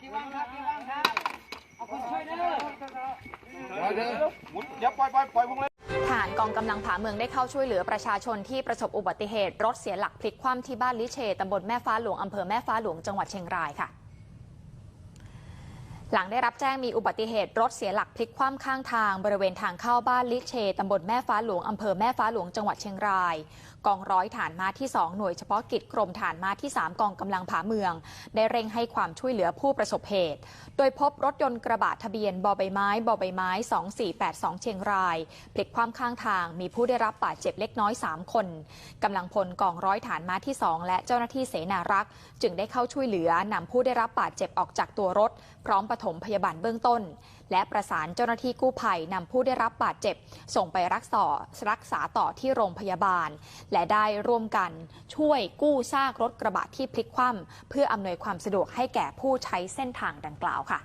กี่ว่างครับกี่ว่างครับเอาคนช่วยเด้อเดี๋ยวหมุนอย่าปล่อยปล่อยปล่อยวงเลยทหารกองกำลังผาเมืองได้เข้าช่วยเหลือประชาชนที่ประสบอุบัติเหตุ รถเสียหลักพลิกคว่ำที่บ้านลิเชตำบลแม่ฟ้าหลวงอำเภอแม่ฟ้าหลวงจังหวัดเชียงรายค่ะ หลังได้รับแจ้งมีอุบัติเหตุรถเสียหลักพลิกคว่ำข้างทาง บริเวณทางเข้าบ้านลิเชตำบลแม่ฟ้าหลวงอำเภอแม่ฟ้าหลวงจังหวัดเชียงราย กองร้อยฐานม้าที่ 2 หน่วยเฉพาะกิจกรมฐานม้าที่ 3 กองกำลังผาเมือง ได้เร่งให้ความช่วยเหลือผู้ประสบเหตุ โดยพบรถยนต์กระบะทะเบียนบอใบไม้บอใบไม้ 2482 เชียงรายพลิกคว่ำข้างทางมีผู้ได้รับบาดเจ็บเล็กน้อย 3 คนกำลังพลกองร้อยฐานม้าที่ 2 และเจ้าหน้าที่เสนารักษ์จึงได้เข้าช่วยเหลือนำผู้ได้รับบาดเจ็บออกจากตัวรถ พร้อมปฐมพยาบาลเบื้องต้น และประสานเจ้าหน้าที่กู้ภัยนำผู้ได้รับบาดเจ็บ ส่งไปรักษารักษาต่อที่โรงพยาบาล และได้ร่วมกันช่วยกู้ซากรถกระบะที่พลิกคว่ำเพื่ออำนวยความสะดวกให้แก่ผู้ใช้เส้นทางดังกล่าวค่ะ